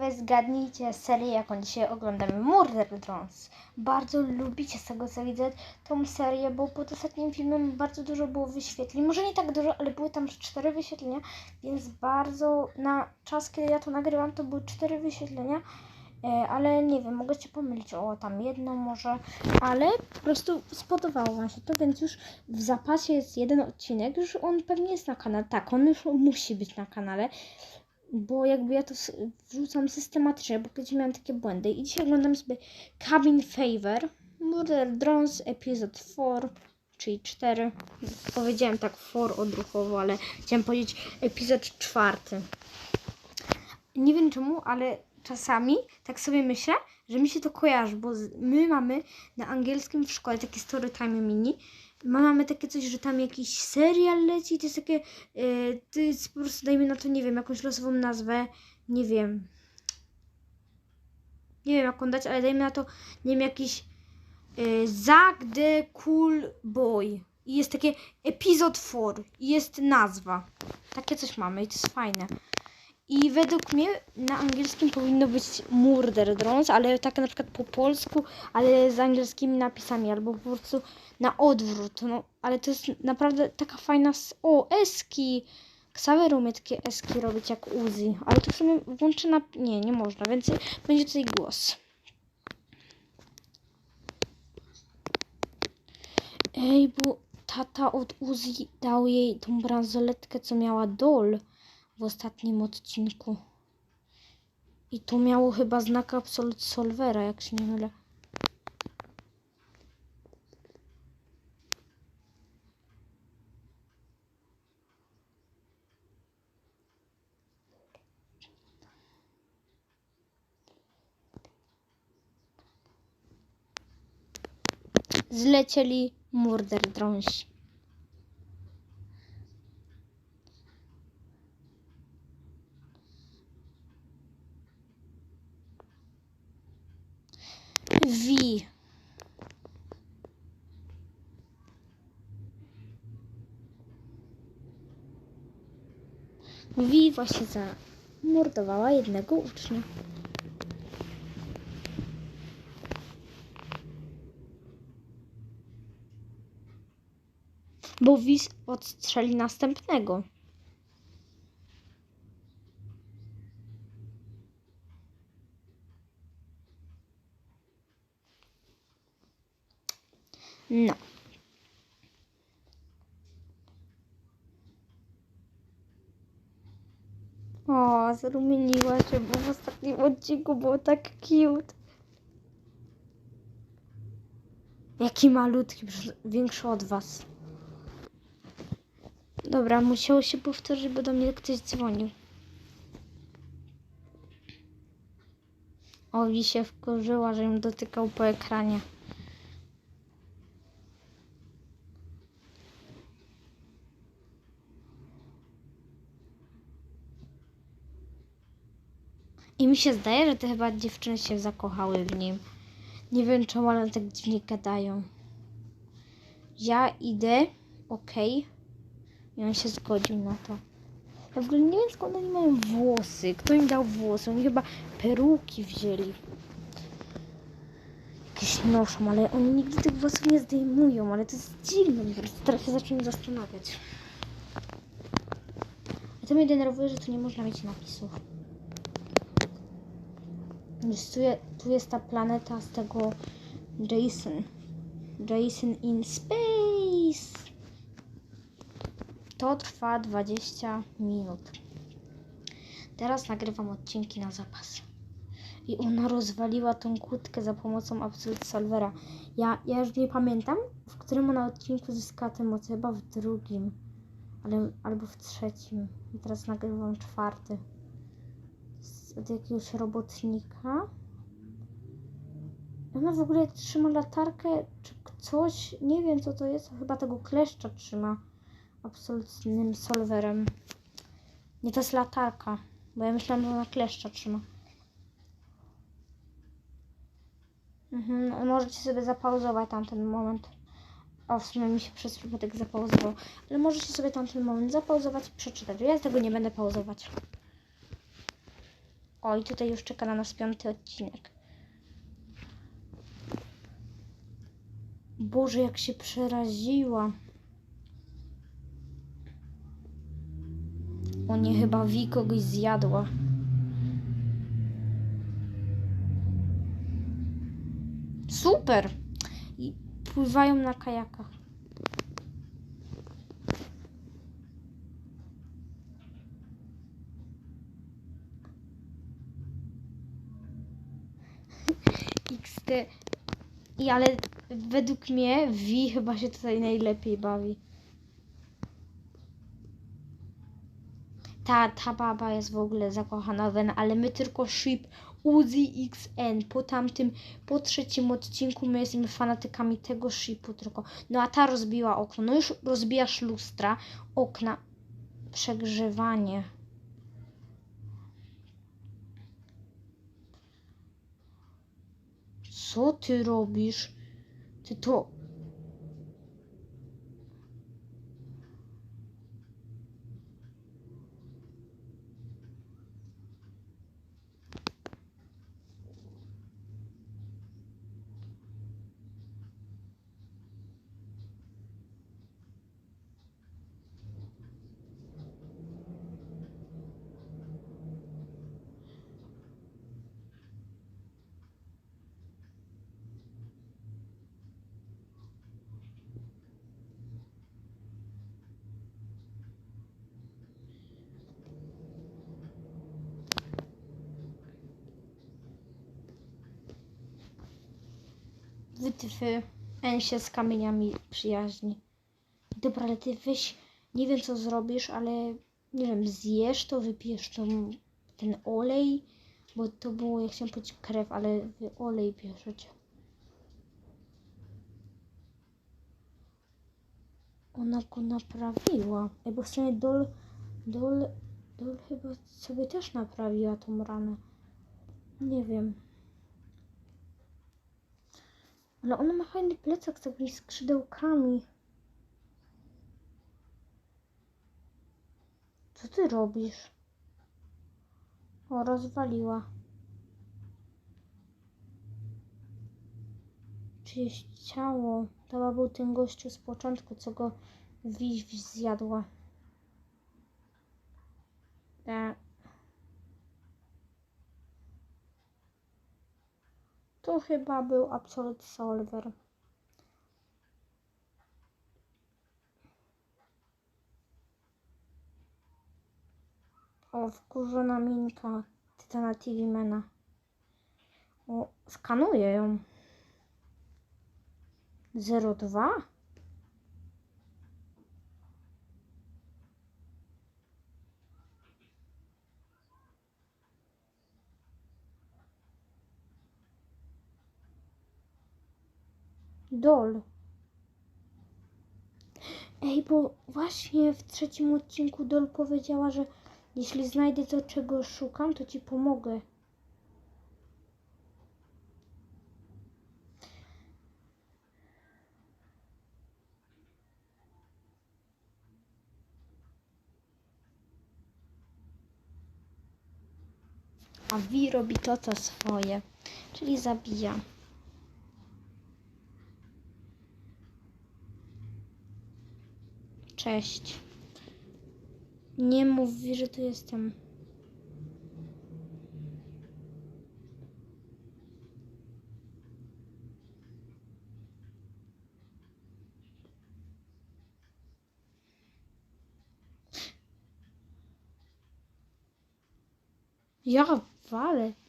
Wy zgadnijcie serię, jaką dzisiaj oglądamy. Murder Drones. Bardzo lubicie z tego, co widzę, tą serię, bo pod ostatnim filmem bardzo dużo było wyświetleń. Może nie tak dużo, ale były tam cztery wyświetlenia, więc bardzo na czas, kiedy ja to nagrywam, to były cztery wyświetlenia. E, ale nie wiem, mogę się pomylić o tam jedno może, ale po prostu spodobało Wam się to, więc już w zapasie jest jeden odcinek, już on pewnie jest na kanale. Tak, on już musi być na kanale bo jakby ja to wrzucam systematycznie, bo kiedyś miałam takie błędy. I dzisiaj oglądam sobie Cabin Fever, Murder Drones, Episode 4, czyli 4. Powiedziałem tak 4 odruchowo, ale chciałam powiedzieć epizod 4. Nie wiem czemu, ale czasami tak sobie myślę, że mi się to kojarzy, bo my mamy na angielskim w szkole takie story time mini. Ma- Mamy takie coś, że tam jakiś serial leci, to jest takie, yy, to jest po prostu, dajmy na to, nie wiem, jakąś losową nazwę, nie wiem. Nie wiem, jak on dać, ale dajmy na to, nie wiem, jakiś yy, Zack the Cool Boy. I jest takie epizod 4 i jest nazwa. Takie coś mamy i to jest fajne. I według mnie na angielskim powinno być Murder Drones, ale tak na przykład po polsku, ale z angielskimi napisami, albo po prostu na odwrót. No, ale to jest naprawdę taka fajna. O, eski! Xaver umie takie eski robić jak Uzi, ale to w sumie włączy na. Nie, nie można, więc będzie tutaj głos. Ej, bo tata od Uzi dał jej tą bransoletkę, co miała Dol w ostatnim odcinku. I to miało chyba znak Absolute Solvera, jak się nie mylę. Zlecieli Murder Drones. Wi. Wi właśnie zamordowała jednego ucznia. Bo Wi odstrzeli następnego. No. O, zrumieniła się, bo w ostatnim odcinku było tak cute. Jaki malutki, większy od was. Dobra, musiało się powtórzyć, bo do mnie ktoś dzwonił. O, Wi się wkurzyła, że ją dotykał po ekranie. I mi się zdaje, że te chyba dziewczyny się zakochały w nim. Nie wiem czemu, ale tak dziwnie gadają. Ja idę, okej. I on się zgodził na to. Ja w ogóle nie wiem skąd oni mają włosy. Kto im dał włosy? Oni chyba peruki wzięli. Jakieś noszą, ale oni nigdy tych włosów nie zdejmują, ale to jest dziwne. Teraz się zacząłem zastanawiać. A to mnie denerwuje, że tu nie można mieć napisów. Tu, je, tu jest ta planeta z tego Jason. Jason in Space. To trwa 20 minut. Teraz nagrywam odcinki na zapas. I ona rozwaliła tą kłódkę za pomocą Absolute Solvera. Ja, ja już nie pamiętam, w którym ona odcinku zyskała tę moc. Chyba w drugim. Ale, albo w trzecim. I teraz nagrywam czwarty od jakiegoś robotnika. Ona w ogóle trzyma latarkę czy coś, nie wiem co to jest, chyba tego kleszcza trzyma absolutnym solwerem. Nie, to jest latarka, bo ja myślałam, że ona kleszcza trzyma. Mhm, możecie sobie zapauzować tamten moment. O, w sumie mi się przez przypadek zapauzował. Ale możecie sobie tamten moment zapauzować i przeczytać. Ja tego nie będę pauzować. O, i tutaj już czeka na nas piąty odcinek. Boże, jak się przeraziła. O nie, chyba Wi kogoś zjadła. Super! I pływają na kajakach. I ale według mnie Vi chyba się tutaj najlepiej bawi. Ta, ta baba jest w ogóle zakochana w Wen, ale my tylko ship Uzi XN. Po tamtym, po trzecim odcinku my jesteśmy fanatykami tego shipu tylko. No a ta rozbiła okno. No już rozbijasz lustra, okna, przegrzewanie. Co ty robisz? Ty to. Wytyfy. En się z kamieniami przyjaźni. Dobra, ale ty weź. Nie wiem co zrobisz, ale nie wiem, zjesz to, wypijesz tą, ten olej. Bo to było, ja chciałam powiedzieć krew, ale wy olej bierzecie. Ona go naprawiła. Ej, bo w sumie Dol, Dol, Dol chyba sobie też naprawiła tą ranę. Nie wiem. Ale ona ma fajny plecak z takimi skrzydełkami. Co ty robisz? O, rozwaliła. Czyjeś ciało. To był ten gościu z początku, co go Wiś zjadła. E. To chyba był Absolute Solver. O, wkurzona minka Tytana TV Mena. O, skanuję ją. 02? Dol. Ej, bo właśnie w trzecim odcinku Dol powiedziała, że jeśli znajdę to, czego szukam, to ci pomogę. A Vi robi to, co swoje, czyli zabija. Cześć. Nie mów że tu jestem. Ja walę.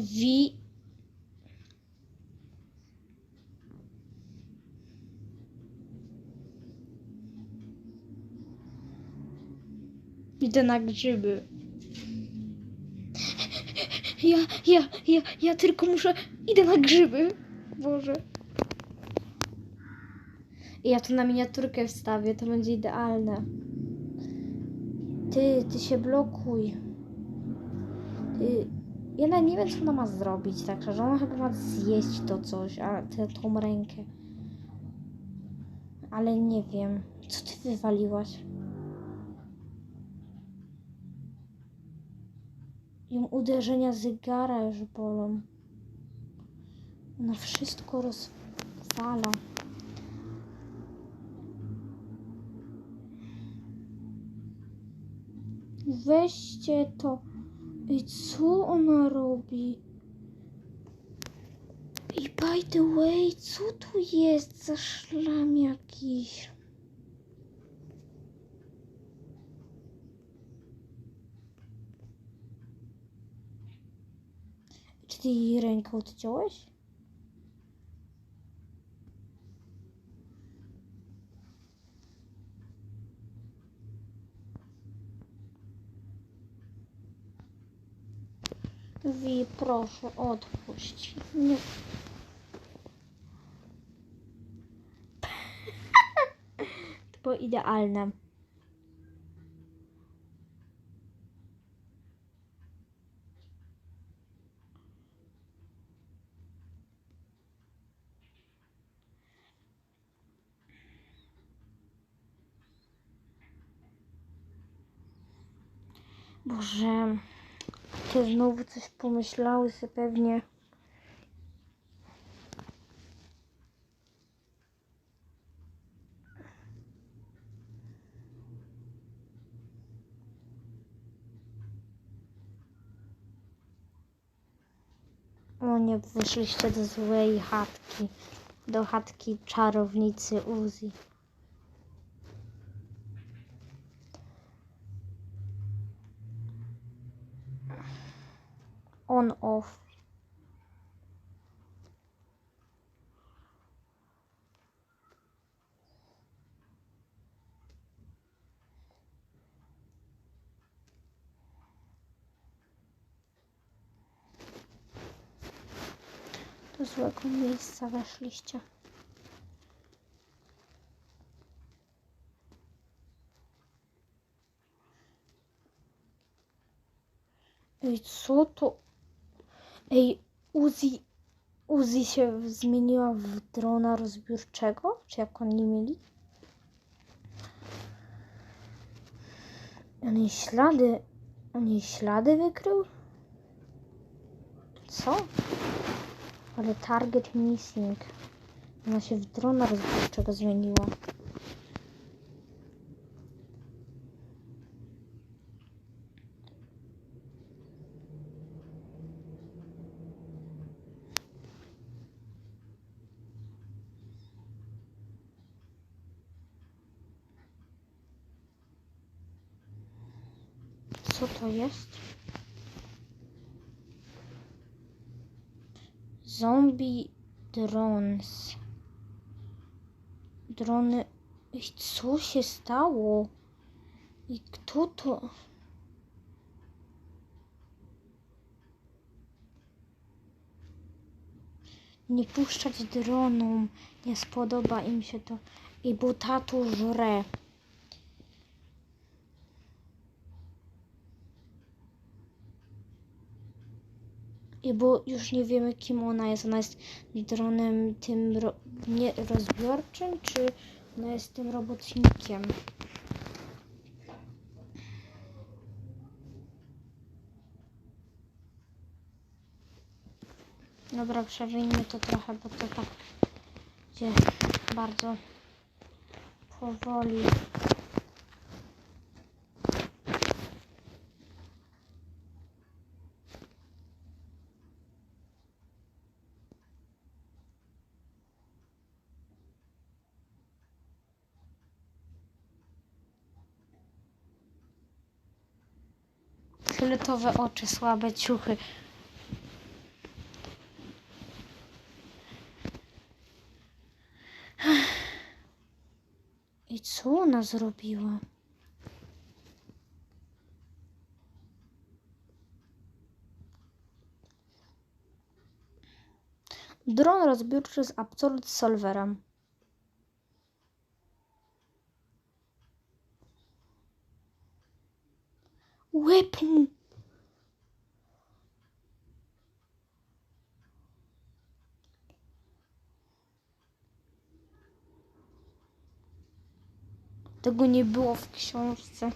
Wi. Idę na grzyby. Ja, ja, ja, ja tylko muszę. Idę na grzyby. Boże. I ja to na miniaturkę wstawię, to będzie idealne. Ty, ty się blokuj. Ty, ja nawet nie wiem, co ona ma zrobić, także, że ona chyba ma zjeść to coś, a tę tą rękę. Ale nie wiem. Co ty wywaliłaś? Ją uderzenia zegara już bolą. Ona wszystko rozwala. Weźcie to. I co ona robi? I by the way, co tu jest za szlam jakiś? Czy ty jej rękę odciąłeś? Wi, proszę, odpuść. Nie. To było idealne. Boże, ty znowu coś pomyślały sobie pewnie. O nie, wyszliście do złej chatki. Do chatki czarownicy Uzi. On off. Do złego miejsca weszliście. Ej, co to? Ej, Uzi, Uzi się zmieniła w drona rozbiórczego? Czy jak oni mieli? On jej ślady, on jej ślady wykrył? Co? Ale target missing. Ona się w drona rozbiórczego zmieniła. Co to jest? Zombie drones. Drony. Ej, co się stało? I kto to? Nie puszczać dronom. Nie spodoba im się to. I bo tatu żre. Bo już nie wiemy, kim ona jest. Ona jest dronem tym ro, nie rozbiorczym, czy ona jest tym robotnikiem? Dobra, przewinijmy to trochę, bo to tak idzie bardzo powoli. fioletowe oczy, słabe ciuchy. I co ona zrobiła? Dron rozbiórczy z Absolut Solverem. Łeb mu! Tego nie było w książce.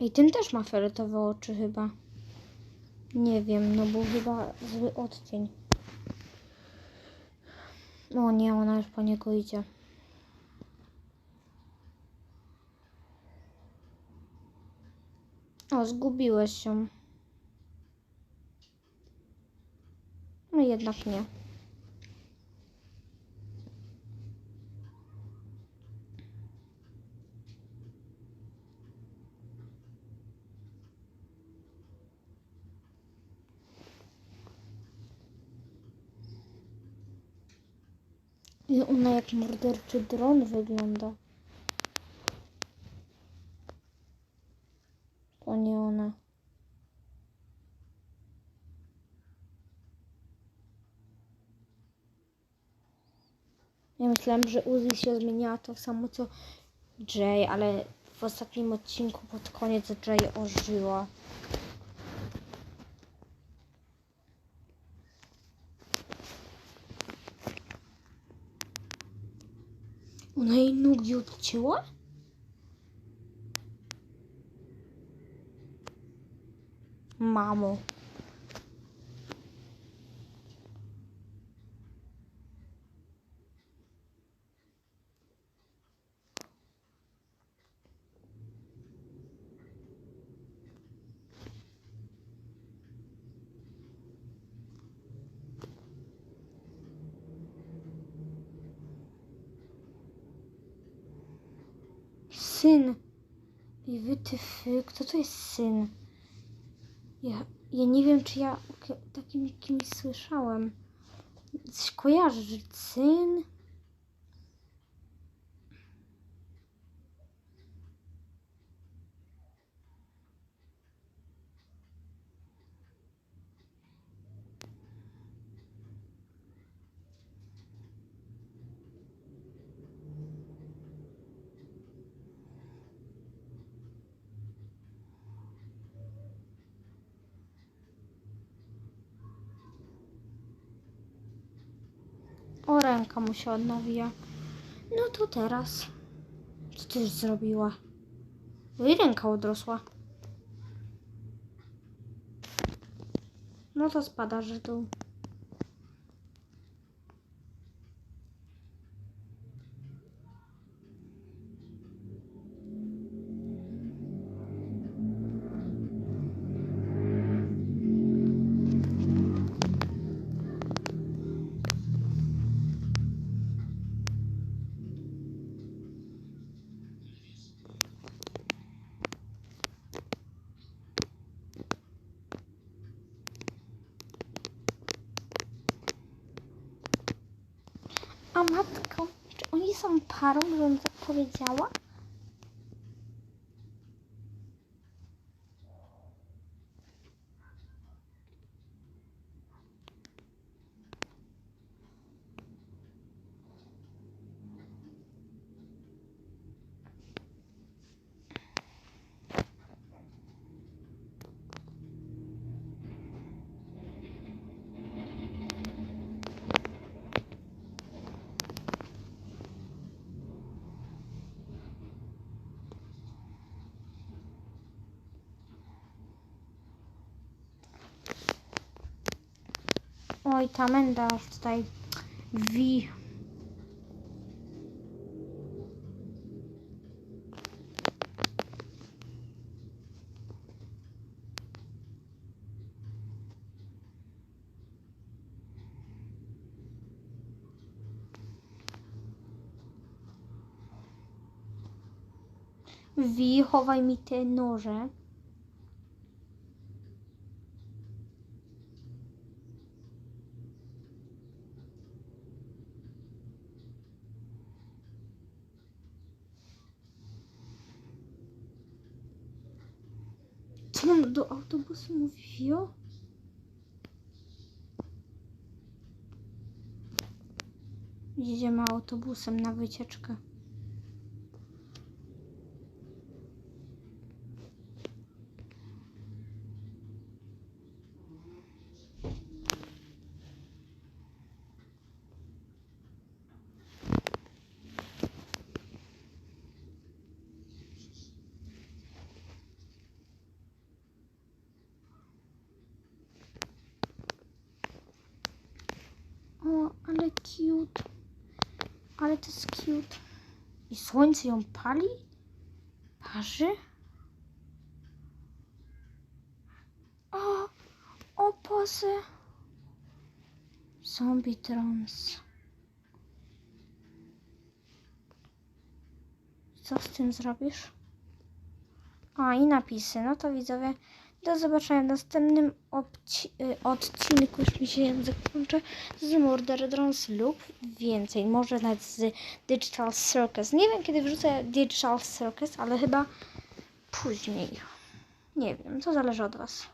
I ten też ma fioletowe oczy chyba. Nie wiem, no był chyba zły odcień. O nie, ona już po niego idzie. O, zgubiłeś się. No jednak nie. I ona jak morderczy dron wygląda. To nie ona. Ja myślałam, że Uzi się zmieniała to samo co Jay, ale w ostatnim odcinku pod koniec Jay ożyła. Ona jej nogi odcięła? Mamo. Syn. I wy ty fy, kto to jest syn? Ja, ja nie wiem, czy ja takim kimś słyszałem. Coś kojarzę, że syn? O, ręka mu się odnawija. No to teraz. Co ty zrobiła? Jej ręka odrosła. No to spada, że tu. Oni są parą, żebym tak powiedziała? Oj, ta menda tutaj wi. Wi, chowaj mi te noże. Co mam do autobusu mówiło? Jedziemy autobusem na wycieczkę. O, ale cute. Ale to jest cute. I słońce ją pali? Parzy? O, o Boże. Zombie trons. Co z tym zrobisz? A, i napisy. No to widzowie, do zobaczenia w następnym y, odcinku, już mi się język kończy, z Murder Drones lub więcej, może nawet z Digital Circus. Nie wiem, kiedy wrzucę Digital Circus, ale chyba później. Nie wiem, to zależy od Was.